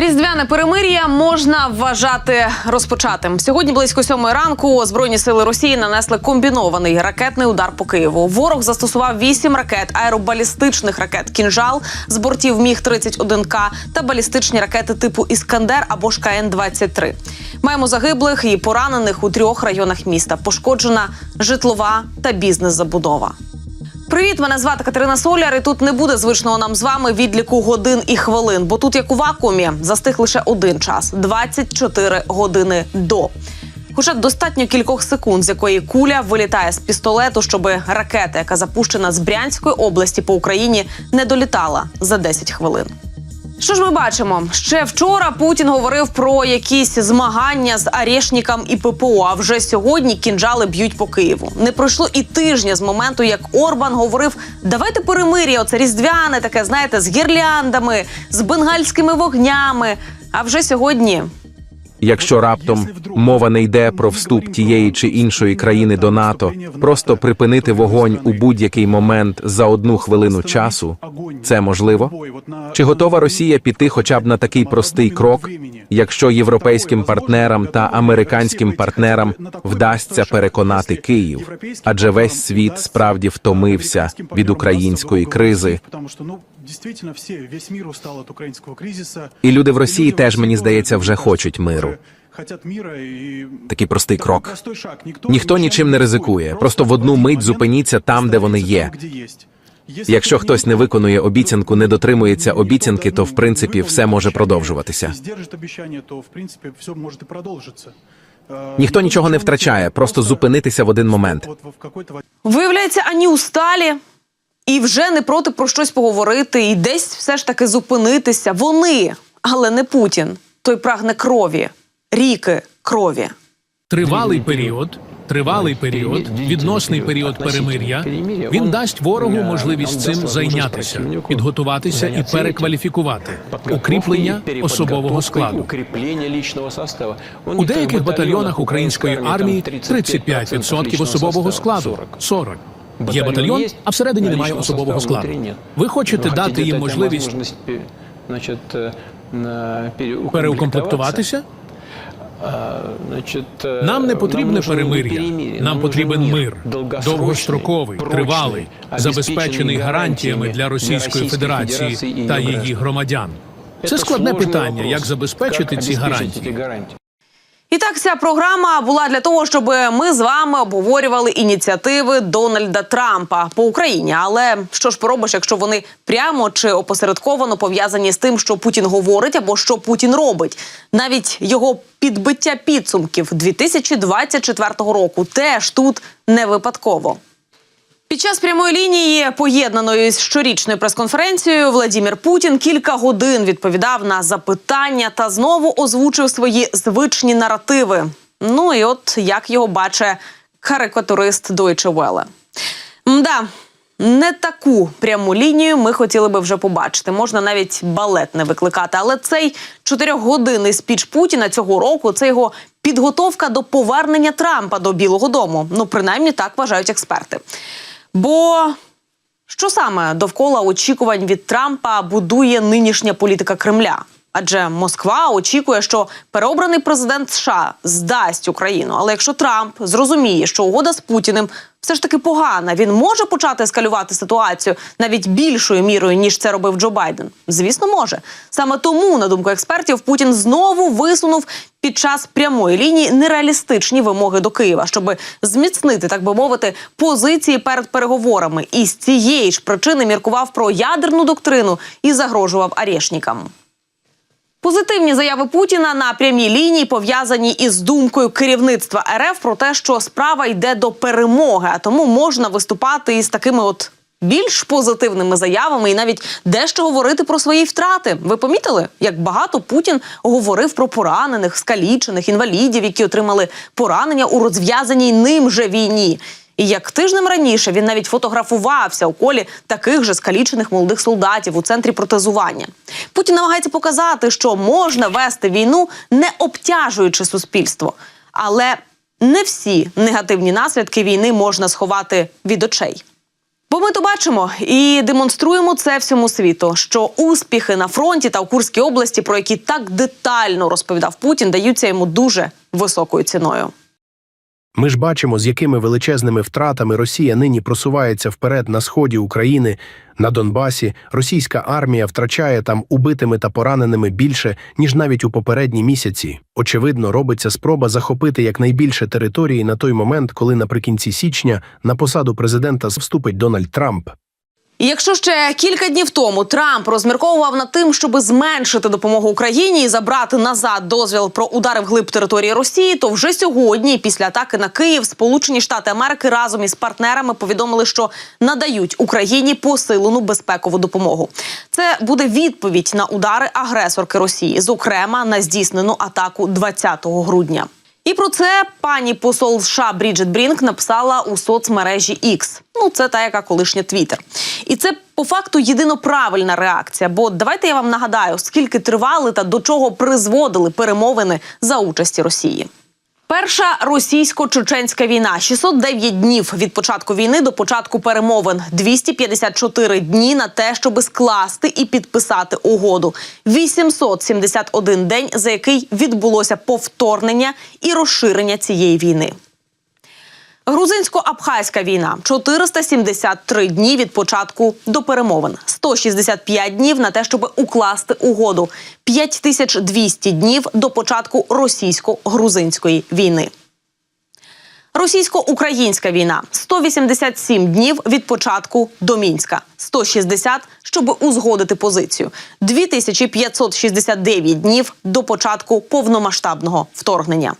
Різдвяне перемир'я можна вважати розпочатим. Сьогодні близько сьомої ранку збройні сили Росії нанесли комбінований ракетний удар по Києву. Ворог застосував вісім ракет аеробалістичних ракет кінжал з бортів Міг 31 к та балістичні ракети типу Іскандер або ж КН 23 Маємо загиблих і поранених у трьох районах міста. Пошкоджена житлова та бізнес-забудова. Привіт, мене звати Катерина Соляр. І тут не буде звичного нам з вами відліку годин і хвилин, бо тут, як у вакуумі, застиг лише один час 24 години до. Хоча достатньо кількох секунд, з якої куля вилітає з пістолету, щоб ракета, яка запущена з Брянської області по Україні, не долітала за 10 хвилин. Що ж ми бачимо? Ще вчора Путін говорив про якісь змагання з арешником і ППО. А вже сьогодні кінжали б'ють по Києву. Не пройшло і тижня з моменту, як Орбан говорив: давайте перемир'я, оце різдвяне, таке знаєте, з гірляндами, з бенгальськими вогнями. А вже сьогодні Якщо раптом мова не йде про вступ тієї чи іншої країни до НАТО, просто припинити вогонь у будь-який момент за одну хвилину часу, це можливо? Чи готова Росія піти хоча б на такий простий крок, якщо європейським партнерам та американським партнерам вдасться переконати Київ? Адже весь світ справді втомився від української кризи, ну, действительно, все, весь мир устал от украинского кризиса. і люди в Росії теж мені здається вже хочуть миру. Такий простий крок. Ніхто нічим не ризикує. Просто в одну мить зупиніться там, де вони є. Якщо хтось не виконує обіцянку, не дотримується обіцянки, то в принципі все може продовжуватися. Э, Ніхто нічого не втрачає, просто зупинитися в один момент. Виявляється, ані усталі і вже не проти про щось поговорити, і десь все ж таки зупинитися. Вони, але не Путін. Той прагне крові, ріки крові. Тривалий період, тривалий період, відносний період перемир'я. Він дасть ворогу можливість цим зайнятися, підготуватися і перекваліфікувати укріплення особового складу. У деяких батальйонах української армії 35% особового складу. 40. Є батальйон, а всередині немає особового складу. Ви хочете дати їм можливість переукомплектуватися? Нам не потрібне перемир'я. Нам потрібен мир, довгостроковий, тривалий, забезпечений гарантіями для Російської Федерації та її громадян. Це складне питання, як забезпечити ці гарантії. І так, ця програма була для того, щоб ми з вами обговорювали ініціативи Дональда Трампа по Україні. Але що ж поробиш, якщо вони прямо чи опосередковано пов'язані з тим, що Путін говорить або що Путін робить? Навіть його підбиття підсумків 2024 року теж тут не випадково. Під час прямої лінії, поєднаної з щорічною прес-конференцією, Владімір Путін кілька годин відповідав на запитання та знову озвучив свої звичні наративи. Ну і от як його бачить карикатурист Deutsche Welle. Мда, не таку пряму лінію ми хотіли би вже побачити. Можна навіть балет не викликати. Але цей чотирьохгодинний спіч Путіна цього року це його підготовка до повернення Трампа до Білого Дому. Ну, принаймні так вважають експерти. Бо що саме довкола очікувань від Трампа будує нинішня політика Кремля? Адже Москва очікує, що переобраний президент США здасть Україну. Але якщо Трамп зрозуміє, що угода з Путіним все ж таки погана, він може почати ескалювати ситуацію навіть більшою мірою ніж це робив Джо Байден. Звісно, може. Саме тому, на думку експертів, Путін знову висунув під час прямої лінії нереалістичні вимоги до Києва, щоб зміцнити, так би мовити, позиції перед переговорами. І з цієї ж причини міркував про ядерну доктрину і загрожував арешникам. Позитивні заяви Путіна на прямій лінії пов'язані із думкою керівництва РФ про те, що справа йде до перемоги, а тому можна виступати із такими от більш позитивними заявами і навіть дещо говорити про свої втрати. Ви помітили, як багато Путін говорив про поранених, скалічених, інвалідів, які отримали поранення у розв'язаній ним же війні. І як тижнем раніше він навіть фотографувався у колі таких же скалічених молодих солдатів у центрі протезування. Путін намагається показати, що можна вести війну, не обтяжуючи суспільство. Але не всі негативні наслідки війни можна сховати від очей. Бо ми то бачимо і демонструємо це всьому світу, що успіхи на фронті та у Курській області, про які так детально розповідав Путін, даються йому дуже високою ціною. Ми ж бачимо, з якими величезними втратами Росія нині просувається вперед на сході України, на Донбасі. Російська армія втрачає там убитими та пораненими більше, ніж навіть у попередні місяці. Очевидно, робиться спроба захопити якнайбільше території на той момент, коли наприкінці січня на посаду президента вступить Дональд Трамп. І якщо ще кілька днів тому Трамп розмірковував над тим, щоб зменшити допомогу Україні і забрати назад дозвіл про удари вглиб території Росії, то вже сьогодні, після атаки на Київ, Сполучені Штати Америки разом із партнерами повідомили, що надають Україні посилену безпекову допомогу. Це буде відповідь на удари агресорки Росії, зокрема на здійснену атаку 20 грудня. І про це пані посол США Бріджит Брінк написала у соцмережі X. Ну, це та яка колишня Твіттер. І це по факту єдино правильна реакція. Бо давайте я вам нагадаю, скільки тривали та до чого призводили перемовини за участі Росії. Перша російсько-чеченська війна 609 днів від початку війни до початку перемовин, 254 дні на те, щоб скласти і підписати угоду. 871 день, за який відбулося повторнення і розширення цієї війни. Грузинсько-абхазька війна. 473 дні від початку до перемовин, 165 днів на те, щоб укласти угоду, 5200 днів до початку російсько-грузинської війни. Російсько-українська війна. 187 днів від початку до мінська, 160, щоб узгодити позицію, 2569 днів до початку повномасштабного вторгнення.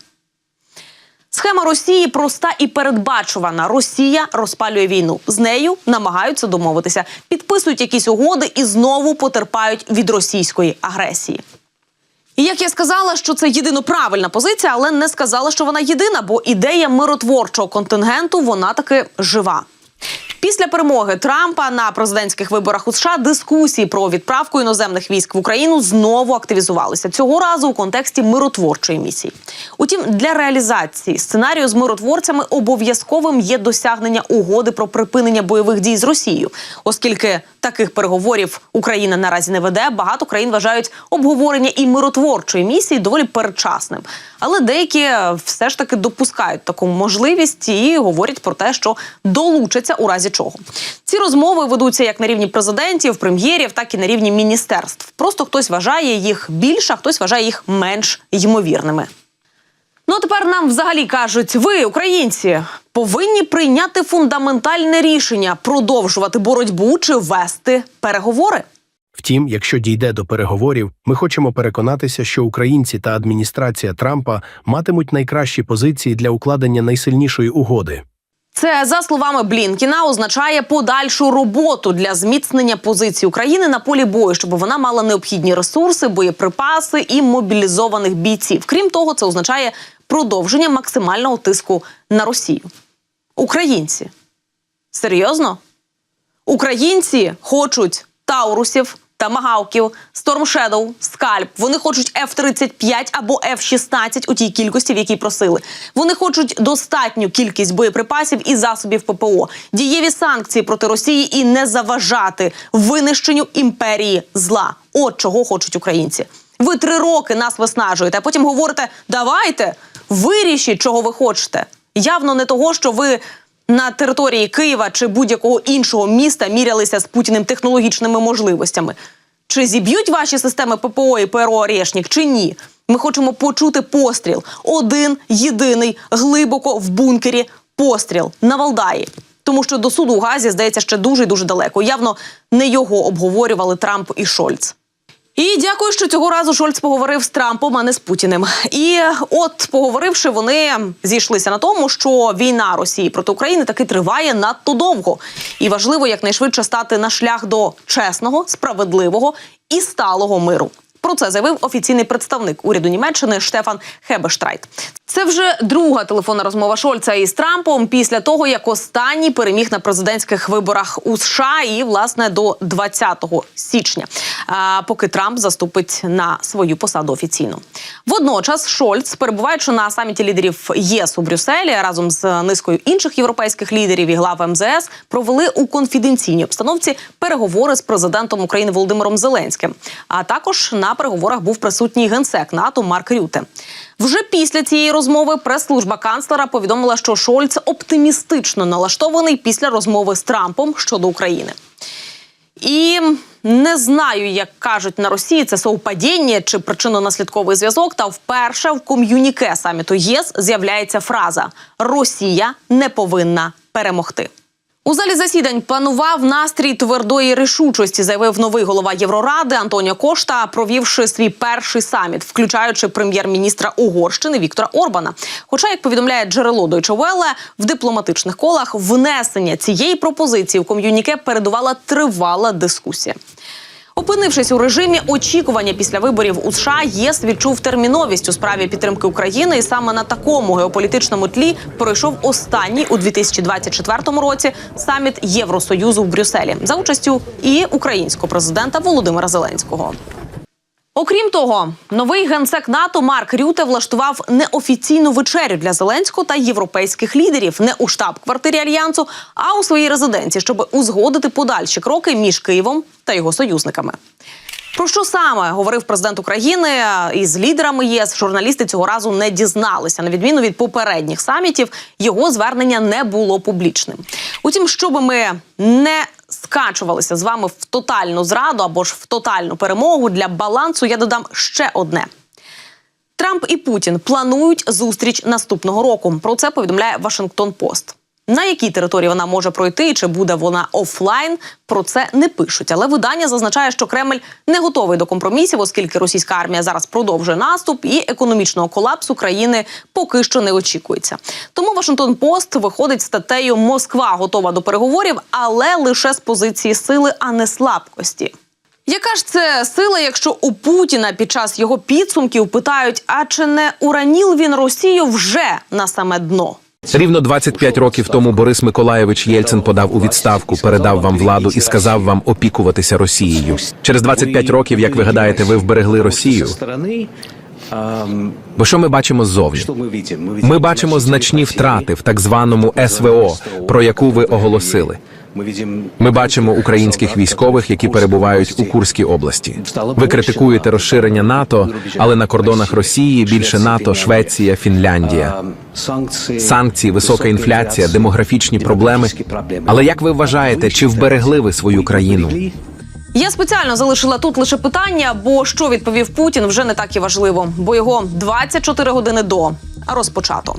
Схема Росії проста і передбачувана. Росія розпалює війну. З нею намагаються домовитися, підписують якісь угоди і знову потерпають від російської агресії. І як я сказала, що це єдино правильна позиція, але не сказала, що вона єдина, бо ідея миротворчого контингенту вона таки жива. Після перемоги Трампа на президентських виборах у США дискусії про відправку іноземних військ в Україну знову активізувалися цього разу у контексті миротворчої місії. Утім, для реалізації сценарію з миротворцями обов'язковим є досягнення угоди про припинення бойових дій з Росією, оскільки таких переговорів Україна наразі не веде. Багато країн вважають обговорення і миротворчої місії доволі передчасним. Але деякі все ж таки допускають таку можливість і говорять про те, що долучаться у разі чого. Ці розмови ведуться як на рівні президентів, прем'єрів, так і на рівні міністерств. Просто хтось вважає їх більше, а хтось вважає їх менш ймовірними. Ну а тепер нам взагалі кажуть: ви, українці, повинні прийняти фундаментальне рішення продовжувати боротьбу чи вести переговори. Втім, якщо дійде до переговорів, ми хочемо переконатися, що українці та адміністрація Трампа матимуть найкращі позиції для укладення найсильнішої угоди. Це за словами Блінкіна означає подальшу роботу для зміцнення позицій України на полі бою, щоб вона мала необхідні ресурси, боєприпаси і мобілізованих бійців. Крім того, це означає продовження максимального тиску на Росію. Українці серйозно? Українці хочуть таурусів, тамагавків, Shadow, скальп. Вони хочуть F-35 або F-16 у тій кількості, в якій просили. Вони хочуть достатню кількість боєприпасів і засобів ППО, дієві санкції проти Росії і не заважати винищенню імперії зла. От чого хочуть українці. Ви три роки нас виснажуєте, а потім говорите: давайте вирішіть, чого ви хочете. Явно не того, що ви на території Києва чи будь-якого іншого міста мірялися з Путіним технологічними можливостями. Чи зіб'ють ваші системи ППО і ПРО «Орешник» чи ні? Ми хочемо почути постріл. Один єдиний глибоко в бункері постріл на Валдаї. Тому що до суду у Газі здається ще дуже дуже далеко. Явно не його обговорювали Трамп і Шольц. І дякую, що цього разу Шольц поговорив з Трампом, а не з Путіним. І от поговоривши, вони зійшлися на тому, що війна Росії проти України таки триває надто довго, і важливо якнайшвидше стати на шлях до чесного, справедливого і сталого миру. Про це заявив офіційний представник уряду Німеччини Штефан Хебештрайт. Це вже друга телефонна розмова Шольца із Трампом після того, як останній переміг на президентських виборах у США і власне до 20 січня, поки Трамп заступить на свою посаду офіційно. Водночас Шольц, перебуваючи на саміті лідерів ЄС у Брюсселі разом з низкою інших європейських лідерів і глав МЗС, провели у конфіденційній обстановці переговори з президентом України Володимиром Зеленським. А також на переговорах був присутній генсек НАТО Марк Рюте. Вже після цієї розмови прес-служба канцлера повідомила, що Шольц оптимістично налаштований після розмови з Трампом щодо України. І не знаю, як кажуть на Росії, це совпадіння чи причинно-наслідковий зв'язок. Та вперше в ком'юніке саміту ЄС з'являється фраза Росія не повинна перемогти. У залі засідань панував настрій твердої рішучості, заявив новий голова Євроради Антоніо Кошта, провівши свій перший саміт, включаючи прем'єр-міністра Угорщини Віктора Орбана. Хоча, як повідомляє джерело Deutsche Welle, в дипломатичних колах внесення цієї пропозиції в ком'юніке передувала тривала дискусія. Опинившись у режимі очікування після виборів у США, ЄС відчув терміновість у справі підтримки України, і саме на такому геополітичному тлі пройшов останній у 2024 році саміт Євросоюзу в Брюсселі за участю і українського президента Володимира Зеленського. Окрім того, новий генсек НАТО Марк Рюте влаштував неофіційну вечерю для Зеленського та європейських лідерів не у штаб-квартирі альянсу, а у своїй резиденції, щоб узгодити подальші кроки між Києвом та його союзниками. Про що саме говорив президент України із лідерами ЄС? Журналісти цього разу не дізналися. На відміну від попередніх самітів, його звернення не було публічним. Утім, щоб ми не скачувалися з вами в тотальну зраду або ж в тотальну перемогу для балансу, я додам ще одне. Трамп і Путін планують зустріч наступного року. Про це повідомляє Вашингтон Пост. На якій території вона може пройти, і чи буде вона офлайн? Про це не пишуть. Але видання зазначає, що Кремль не готовий до компромісів, оскільки російська армія зараз продовжує наступ, і економічного колапсу країни поки що не очікується. Тому Вашингтон Пост виходить статтею Москва готова до переговорів, але лише з позиції сили, а не слабкості. Яка ж це сила, якщо у Путіна під час його підсумків питають: а чи не ураніл він Росію вже на саме дно? Рівно 25 років тому Борис Миколаєвич Єльцин подав у відставку, передав вам владу і сказав вам опікуватися Росією. Через 25 років, як ви гадаєте, ви вберегли Росію. Бо що ми бачимо ззовні? Ми бачимо значні втрати в так званому СВО, про яку ви оголосили. Ми бачимо українських військових, які перебувають у Курській області. Ви критикуєте розширення НАТО, але на кордонах Росії більше НАТО, Швеція, Фінляндія. Санкції, висока інфляція, демографічні проблеми. Але як ви вважаєте, чи вберегли ви свою країну? Я спеціально залишила тут лише питання, бо що відповів Путін вже не так і важливо, бо його 24 години до розпочато.